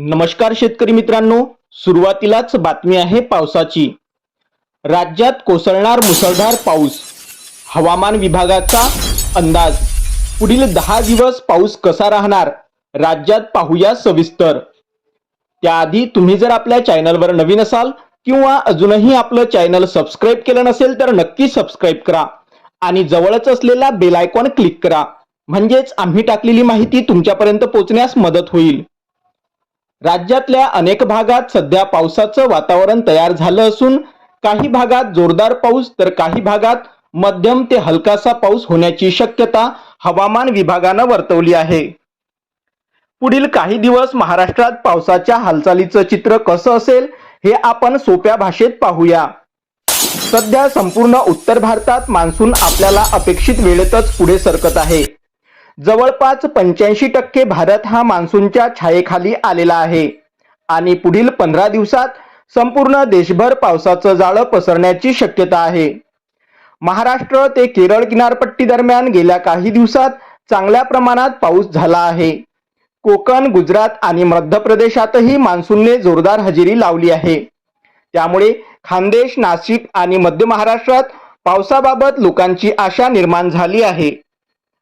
नमस्कार शेतकरी मित्रांनो सुरुवातीलाच बातमी आहे पावसाची. राज्यात कोसळणार मुसळधार पाऊस. हवामान विभागाचा अंदाज. पुढील दहा दिवस पाऊस कसा राहणार राज्यात पाहूया सविस्तर. त्याआधी तुम्ही जर आपल्या चॅनलवर नवीन असाल किंवा अजूनही आपलं चॅनल सबस्क्राईब केलं नसेल तर नक्की सबस्क्राईब करा आणि जवळच असलेला बेल आयकॉन क्लिक करा. म्हणजेच आम्ही टाकलेली माहिती तुमच्यापर्यंत पोहोचण्यास मदत होईल. राज्यातल्या अनेक भागात सध्या पावसाचं वातावरण तयार झालं असून काही भागात जोरदार पाऊस तर काही भागात मध्यम ते हलकासा पाऊस होण्याची शक्यता हवामान विभागानं वर्तवली आहे. पुढील काही दिवस महाराष्ट्रात पावसाच्या हालचालीचं चित्र कसं असेल हे आपण सोप्या भाषेत पाहूया. सध्या संपूर्ण उत्तर भारतात मान्सून आपल्याला अपेक्षित वेळेतच पुढे सरकत आहे. जवळपास पंच्याऐंशी टक्के भारत हा मान्सूनच्या छायेखाली आलेला आहे. आणि पुढील पंधरा दिवसात संपूर्ण देशभर पावसाचं जाळं पसरण्याची शक्यता आहे. महाराष्ट्र ते केरळ किनारपट्टी दरम्यान गेल्या काही दिवसात चांगल्या प्रमाणात पाऊस झाला आहे. कोकण गुजरात आणि मध्य प्रदेशातही मान्सूनने जोरदार हजेरी लावली आहे. त्यामुळे खानदेश नाशिक आणि मध्य महाराष्ट्रात पावसाबाबत लोकांची आशा निर्माण झाली आहे.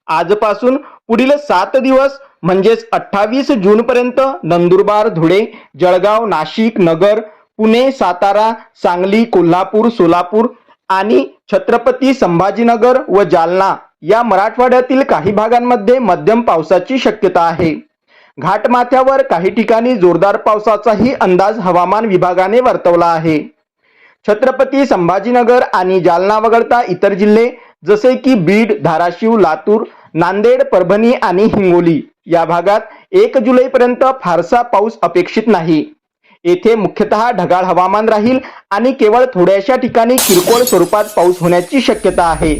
आजपासून पुढील सात दिवस म्हणजेच अठ्ठावीस जून पर्यंत नंदुरबार धुळे जळगाव नाशिक नगर पुणे सातारा सांगली कोल्हापूर सोलापूर आणि छत्रपती संभाजीनगर व जालना या मराठवाड्यातील काही भागांमध्ये मध्यम पावसाची शक्यता आहे. घाटमाथ्यावर काही ठिकाणी जोरदार पावसाचाही अंदाज हवामान विभागाने वर्तवला आहे. छत्रपती संभाजीनगर आणि जालना वगळता इतर जिल्हे जसे की बीड धाराशिव लातूर नांदेड परभणी आणि हिंगोली या भागात एक जुलैपर्यंत फारसा पाऊस अपेक्षित नाही. येथे मुख्यतः ढगाळ हवामान राहील आणि केवळ थोड्याशा ठिकाणी किरकोळ स्वरूपात पाऊस होण्याची शक्यता आहे.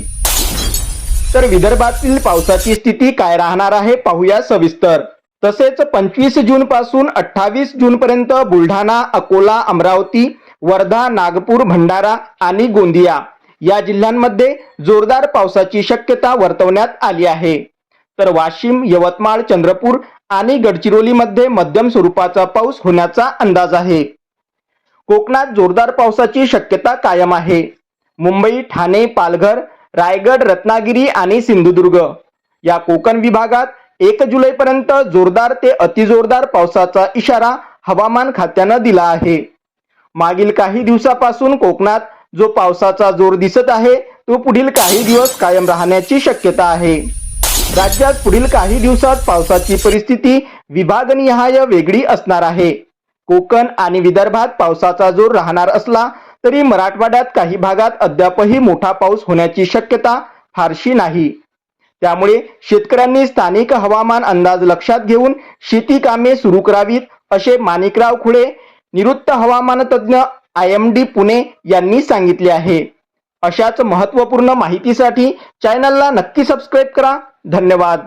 तर विदर्भातील पावसाची स्थिती काय राहणार आहे पाहूया सविस्तर. तसेच पंचवीस जून पासून अठ्ठावीस जून पर्यंत बुलढाणा अकोला अमरावती वर्धा नागपूर भंडारा आणि गोंदिया या जिल्ह्यांमध्ये जोरदार पावसाची शक्यता वर्तवण्यात आली आहे. तर वाशिम यवतमाळ चंद्रपूर आणि गडचिरोलीमध्ये मध्यम स्वरूपाचा पाऊस होण्याचा अंदाज आहे. कोकणात जोरदार पावसाची शक्यता कायम आहे. मुंबई ठाणे पालघर रायगड रत्नागिरी आणि सिंधुदुर्ग या कोकण विभागात एक जुलैपर्यंत जोरदार ते अतिजोरदार पावसाचा इशारा हवामान खात्यानं दिला आहे. मागील काही दिवसापासून कोकणात जो पावसाचा जोर दिसत आहे तो पुढील काही दिवस कायम राहण्याची शक्यता आहे. राज्यात पुढील काही दिवसात पावसाची परिस्थिती विभागनिहाय वेगळी असणार आहे. कोकण आणि विदर्भात पावसाचा जोर राहणार असला तरी मराठवाड्यात काही भागात अद्यापही मोठा पाऊस होण्याची शक्यता फारशी नाही. त्यामुळे शेतकऱ्यांनी स्थानिक हवामान अंदाज लक्षात घेऊन शेती कामे सुरू करावीत असे माणिकराव खुळे निवृत्त हवामान तज्ज्ञ आय एम डी पुणे यांनी सांगितले आहे. अशाच महत्त्वपूर्ण माहितीसाठी चॅनलला नक्की सबस्क्राईब करा. धन्यवाद.